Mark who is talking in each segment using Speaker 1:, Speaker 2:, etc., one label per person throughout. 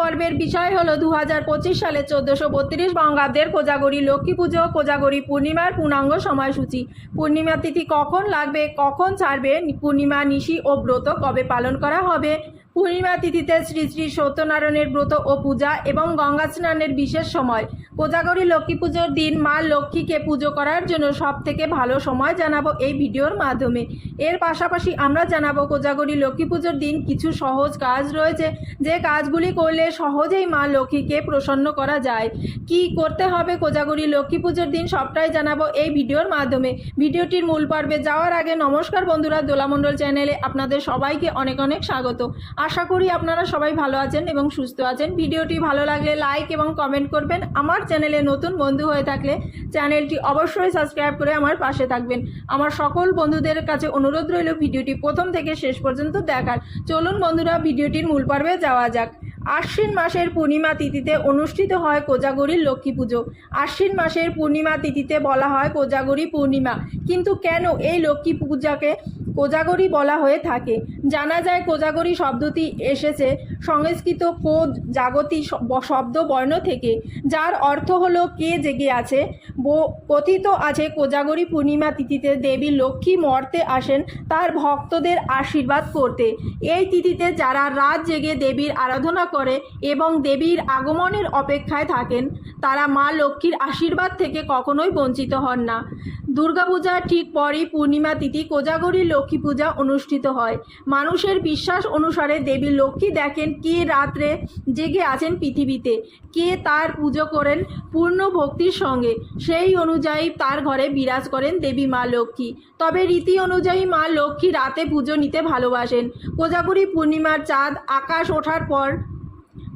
Speaker 1: পর্বের বিষয় হল দু হাজার পঁচিশ সালে চোদ্দশো বত্রিশ বঙ্গাব্দের কোজাগরি লক্ষ্মী পুজো, কোজাগরি পূর্ণিমার পূর্ণাঙ্গ সময়সূচি। পূর্ণিমা তিথি কখন লাগবে, কখন ছাড়বে, পূর্ণিমা নিশি ও ব্রত কবে পালন করা হবে? পূর্ণিমা তিথিতে শ্রী শ্রী সত্যনারায়ণের ব্রত ও পূজা এবং গঙ্গা স্নানের বিশেষ সময়। কোজাগরী লক্ষ্মী পুজোর দিন মা লক্ষ্মীকে পুজো করার জন্য সব থেকে ভালো সময় জানাব এই ভিডিওর মাধ্যমে। এর পাশাপাশি আমরা জানাব কোজাগরী লক্ষ্মী পুজোর দিন কিছু সহজ কাজ রয়েছে। যে কাজগুলি করলে সহজেই মা লক্ষ্মীকে প্রসন্ন করা যায়। কি করতে হবে কোজাগরী লক্ষ্মী পুজোর দিন সবটাই জানাব এই ভিডিওর মাধ্যমে। ভিডিওটির মূল পর্বে যাওয়ার আগে নমস্কার বন্ধুরা দোলামণ্ডল চ্যানেলে আপনাদের সবাইকে অনেক অনেক স্বাগত। আশা করি আপনারা সবাই ভালো আছেন এবং সুস্থ আছেন। ভিডিওটি ভালো লাগলে লাইক এবং কমেন্ট করবেন। আমার চ্যানেলে নতুন বন্ধু হয়ে থাকলে চ্যানেলটি অবশ্যই সাবস্ক্রাইব করে আমার পাশে থাকবেন। আমার সকল বন্ধুদের কাছে অনুরোধ রইল ভিডিওটি প্রথম থেকে শেষ পর্যন্ত দেখার। চলুন বন্ধুরা, ভিডিওটির মূল পর্বে যাওয়া যাক। আশ্বিন মাসের পূর্ণিমা তিথিতে অনুষ্ঠিত হয় কোজাগরীর লক্ষ্মী পুজো। আশ্বিন মাসের পূর্ণিমা তিথিতে বলা হয় কোজাগরী পূর্ণিমা। কিন্তু কেন এই লক্ষ্মী পূজাকে কোজাগরী বলা হয়ে থাকে। জানা যায় কোজাগরী শব্দটি এসেছে সংস্কৃত কোদ জাগতি শব্দ বর্ণ থেকে, যার অর্থ হলো কে জেগে আছে। কথিত আছে কোজাগরী পূর্ণিমা তিথিতে দেবী লক্ষ্মী মর্তে আসেন তার ভক্তদের আশীর্বাদ করতে। এই তিথিতে যারা রাত জেগে দেবীর আরাধনা করে এবং দেবীর আগমনের অপেক্ষায় থাকেন, তারা মা লক্ষ্মীর আশীর্বাদ থেকে কখনোই বঞ্চিত হন না। দুর্গাপূজার ঠিক পরই পূর্ণিমা তিথি কোজাগরী লক্ষ্মী পূজা অনুষ্ঠিত হয়। মানুষের বিশ্বাস অনুসারে দেবী লক্ষ্মী দেখেন কে রাত্রে জেগে আছেন পৃথিবীতে, কে তার পুজো করেন পূর্ণ ভক্তির সঙ্গে। সেই অনুযায়ী তার ঘরে বিরাজ করেন দেবী মা লক্ষ্মী। তবে রীতি অনুযায়ী মা লক্ষ্মী রাতে পুজো নিতে ভালোবাসেন। কোজাগরী পূর্ণিমার চাঁদ আকাশ ওঠার পর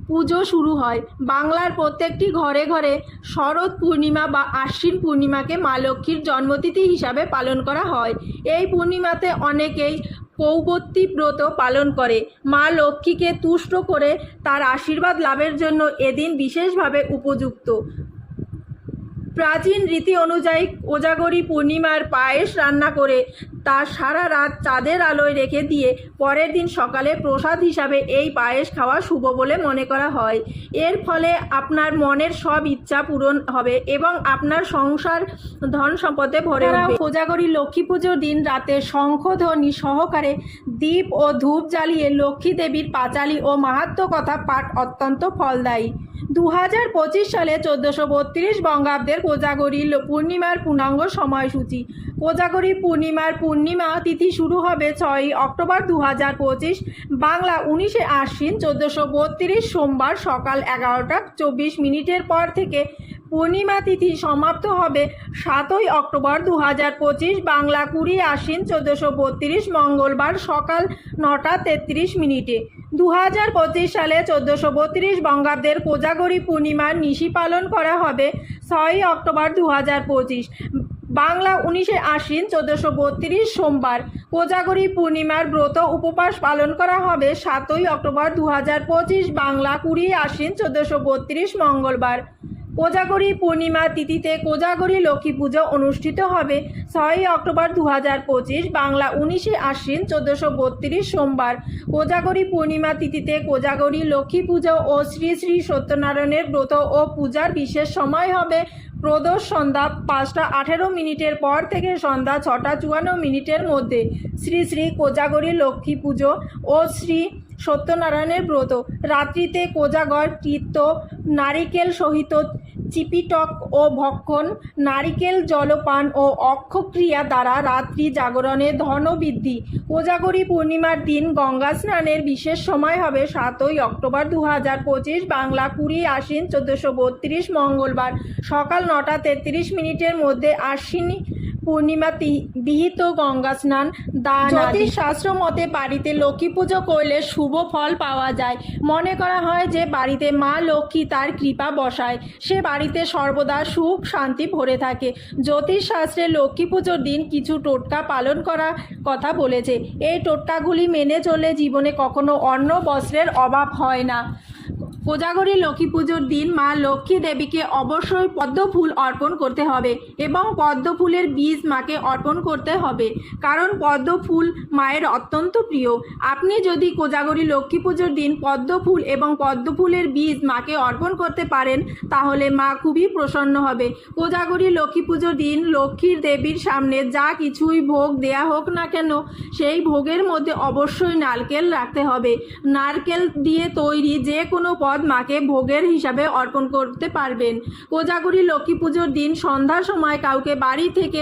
Speaker 1: পুজো শুরু হয়। বাংলার প্রত্যেকটি ঘরে ঘরে শরৎ পূর্ণিমা বা আশ্বিন পূর্ণিমাকে মা লক্ষ্মীর জন্মতিথি হিসাবে পালন করা হয়। এই পূর্ণিমাতে অনেকেই পৌবত্তী ব্রত পালন করে। মা লক্ষ্মীকে তুষ্ট করে তার আশীর্বাদ লাভের জন্য এদিন বিশেষভাবে উপযুক্ত। প্রাচীন রীতি অনুযায়ী কোজাগরী পূর্ণিমার পায়েস রান্না করে তা সারা রাত চাঁদের আলোয় রেখে দিয়ে পরের দিন সকালে প্রসাদ হিসাবে এই পায়েস খাওয়া শুভ বলে মনে করা হয়। এর ফলে আপনার মনের সব ইচ্ছা পূরণ হবে এবং আপনার সংসার ধন সম্পদে ভরে কোজাগরী লক্ষ্মী পুজোর দিন রাতে শঙ্খধ্বনি সহকারে দীপ ও ধূপ জ্বালিয়ে লক্ষ্মী দেবীর পাঁচালী ও মাহাত্ম্য কথা পাঠ অত্যন্ত ফলদায়ী। দু হাজার পঁচিশ সালে চোদ্দোশো বত্রিশ বঙ্গাব্দের কোজাগরী পূর্ণিমার পূর্ণাঙ্গ সময়সূচি কোজাগরী পূর্ণিমার পূর্ণিমা তিথি শুরু হবে ছয়ই অক্টোবর দু হাজার পঁচিশ বাংলা উনিশে আশ্বিন চোদ্দোশো বত্রিশ সোমবার সকাল এগারোটা চব্বিশ মিনিটের পর থেকে পূর্ণিমা তিথি সমাপ্ত হবে সাতই অক্টোবর দু হাজার পঁচিশ বাংলা কুড়ি আশ্বিন চোদ্দোশো বত্রিশ মঙ্গলবার সকাল নটা তেত্রিশ মিনিটে। দু হাজার পঁচিশ সালে চোদ্দোশো বত্রিশ বঙ্গাব্দের কোজাগরী পূর্ণিমার নিশি পালন করা হবে ছয়ই অক্টোবর দু হাজার পঁচিশ। বাংলা উনিশে আশ্বিন চোদ্দশো বত্রিশ সোমবার কোজাগরী পূর্ণিমার ব্রত উপবাস পালন করা হবে সাতই অক্টোবর দু হাজার পঁচিশ বাংলা কুড়ি আশ্বিন চোদ্দশো বত্রিশ মঙ্গলবার। কোজাগরী পূর্ণিমা তিথিতে কোজাগরী লক্ষ্মী পুজো অনুষ্ঠিত হবে ছয়ই অক্টোবর দু হাজার পঁচিশ বাংলা উনিশে আশ্বিন চোদ্দোশো বত্রিশ সোমবার। কোজাগরী পূর্ণিমা তিথিতে কোজাগরী লক্ষ্মী পুজো ও শ্রী শ্রী সত্যনারায়ণের ব্রত ও পূজার বিশেষ সময় হবে প্রদোষ সন্ধ্যা পাঁচটা আঠেরো মিনিটের পর থেকে সন্ধ্যা ছটা চুয়ান্ন মিনিটের মধ্যে। শ্রী শ্রী কোজাগরী লক্ষ্মী পুজো ও শ্রী সত্যনারায়ণের ব্রত। রাত্রিতে কোজাগর কীর্ত নারিকেল সহিত চিপিটক ও ভক্ষণ, নারিকেল জলপান ও অক্ষক্রিয়া দ্বারা রাত্রি জাগরণে ধনবৃদ্ধি। কোজাগরী পূর্ণিমার দিন গঙ্গা স্নানের বিশেষ সময় হবে সাতই অক্টোবর দু হাজার পঁচিশ বাংলা কুড়ি আশ্বিন চোদ্দোশো বত্রিশ মঙ্গলবার। সকাল নটা তেত্রিশ মিনিটের মধ্যে আশ্বিনী পূর্ণিমা বিহিত গঙ্গা স্নান, দান জ্যোতিষ শাস্ত্র মতে বাড়িতে লক্ষ্মী পুজো করলে শুভ ফল পাওয়া যায়। মনে করা হয় যে বাড়িতে মা লক্ষ্মী তার কৃপা বসায়। সে বাড়িতে সর্বদা সুখ শান্তি ভরে থাকে। জ্যোতিষ শাস্ত্রে লক্ষ্মী পুজোর দিন কিছু টোটকা পালন করা কথা বলেছে। এই টোটকাগুলি মেনে চলে জীবনে কখনো অন্ন বস্ত্রের অভাব হয় না। কোজাগরী লক্ষ্মী পুজোর দিন মা লক্ষ্মী দেবীকে অবশ্যই পদ্ম ফুল অর্পণ করতে হবে এবং পদ্ম ফুলের বীজ মাকে অর্পণ করতে হবে। কারণ পদ্ম ফুল মায়ের অত্যন্ত প্রিয়। আপনি যদি কোজাগরী লক্ষ্মী পুজোর দিন পদ্ম ফুল এবং পদ্ম ফুলের বীজ মাকে অর্পণ করতে পারেন, তাহলে মা খুবই প্রসন্ন হবে। কোজাগরী লক্ষ্মী পুজোর দিন লক্ষ্মীর দেবীর সামনে যা কিছুই ভোগ দেয়া হোক না কেন, সেই ভোগের মধ্যে অবশ্যই নারকেল রাখতে হবে। নারকেল দিয়ে তৈরি যে কোনো পদ মাকে ভোগের হিসাবে অর্পণ করতে পারবেন। কোজাগরী লক্ষ্মী পুজোর দিন সন্ধ্যার সময় কাউকে বাড়ি থেকে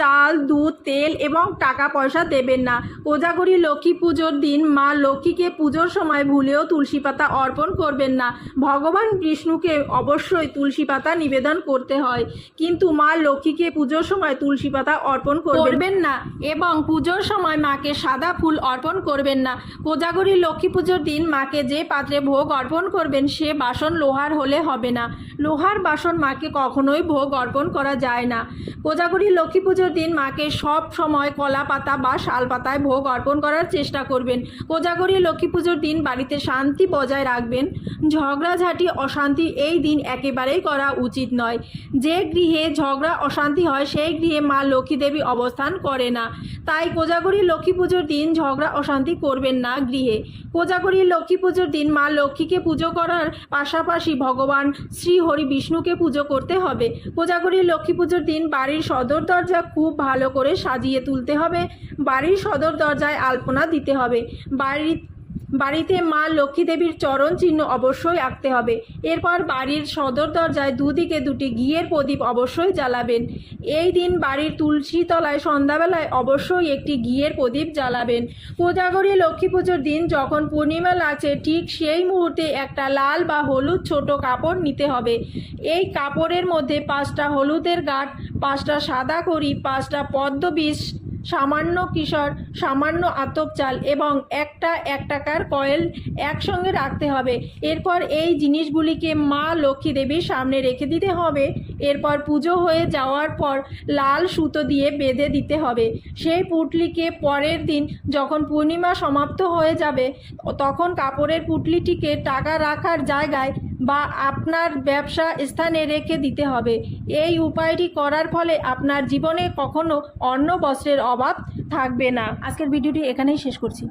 Speaker 1: চাল, দুধ, তেল এবং টাকা পয়সা দেবেন না। কোজাগরী লক্ষ্মী পুজোর দিন মা লক্ষ্মীকে পুজোর সময় ভুলেও তুলসী পাতা অর্পণ করবেন না। ভগবান বিষ্ণুকে অবশ্যই তুলসী পাতা নিবেদন করতে হয়। কিন্তু মা লক্ষ্মীকে পুজোর সময় তুলসী পাতা অর্পণ করবেন না এবং পুজোর সময় মাকে সাদা ফুল অর্পণ করবেন না। কোজাগরী লক্ষ্মী পুজোর দিন মাকে যে পাত্রে ভোগ অর্পণ করবেন, সে বাসন লোহার হলে হবে না। লোহার বাসন মাকে কখনোই ভোগ অর্পণ করা যায় না। কোজাগরী লক্ষ্মী পুজোর দিন মাকে সব সময় কলা পাতা বা শাল পাতায় ভোগ অর্পণ করার চেষ্টা করবেন। কোজাগরী লক্ষ্মী পুজোর দিন বাড়িতে শান্তি বজায় রাখবেন। ঝগড়াঝাঁটি অশান্তি এই দিন একেবারেই করা উচিত নয়। যে গৃহে ঝগড়া অশান্তি হয়, সেই গৃহে মা লক্ষ্মী দেবী অবস্থান করে না। তাই কোজাগরী লক্ষ্মী পুজোর দিন ঝগড়া অশান্তি করবেন না গৃহে। কোজাগরী লক্ষ্মী পুজোর দিন। মা লক্ষ্মীকে পুজো করার পাশাপাশি ভগবান শ্রী হরি বিষ্ণুকে পুজো করতে হবে। কোজাগরি লক্ষ্মী পুজোর দিন বাড়ির সদর দরজা খুব ভালো করে সাজিয়ে তুলতে হবে। বাড়ির সদর দরজায় আলপনা দিতে হবে। বাড়ির বাড়িতে মা লক্ষ্মী দেবীর চরণ চিহ্ন অবশ্যই আঁকতে হবে। এরপর বাড়ির সদর দরজায় দুদিকে দুটি ঘিয়ের প্রদীপ অবশ্যই জ্বালাবেন। এই দিন বাড়ির তুলসী তলায় সন্ধ্যাবেলায় অবশ্যই একটি ঘিয়ের প্রদীপ জ্বালাবেন। কোজাগরী লক্ষ্মী পুজোর দিন যখন পূর্ণিমা লাগছে ঠিক সেই মুহূর্তে একটা লাল বা হলুদ ছোট কাপড় নিতে হবে। এই কাপড়ের মধ্যে পাঁচটা হলুদের গাঁট, পাঁচটা সাদা করি পাঁচটা পদ্ম বীজ সামান্য কিশোর, সামান্য আতপ চাল এবং একটা এক টাকার কয়েল একসঙ্গে রাখতে হবে। এরপর এই জিনিসগুলিকে মা লক্ষ্মী দেবীর সামনে রেখে দিতে হবে। এরপর পুজো হয়ে যাওয়ার পর লাল সুতো দিয়ে বেঁধে দিতে হবে। সেই পুটলিকে পরের দিন যখন পূর্ণিমা সমাপ্ত হয়ে যাবে, তখন কাপড়ের পুটলিটিকে টাকা রাখার জায়গায় বা আপনার ব্যবসা স্থানে রেখে দিতে হবে। এই উপায়টি করার ফলে আপনার জীবনে কখনো অন্ন বস্ত্রের অভাব থাকবে না। আজকের ভিডিওটি এখানেই শেষ করছি।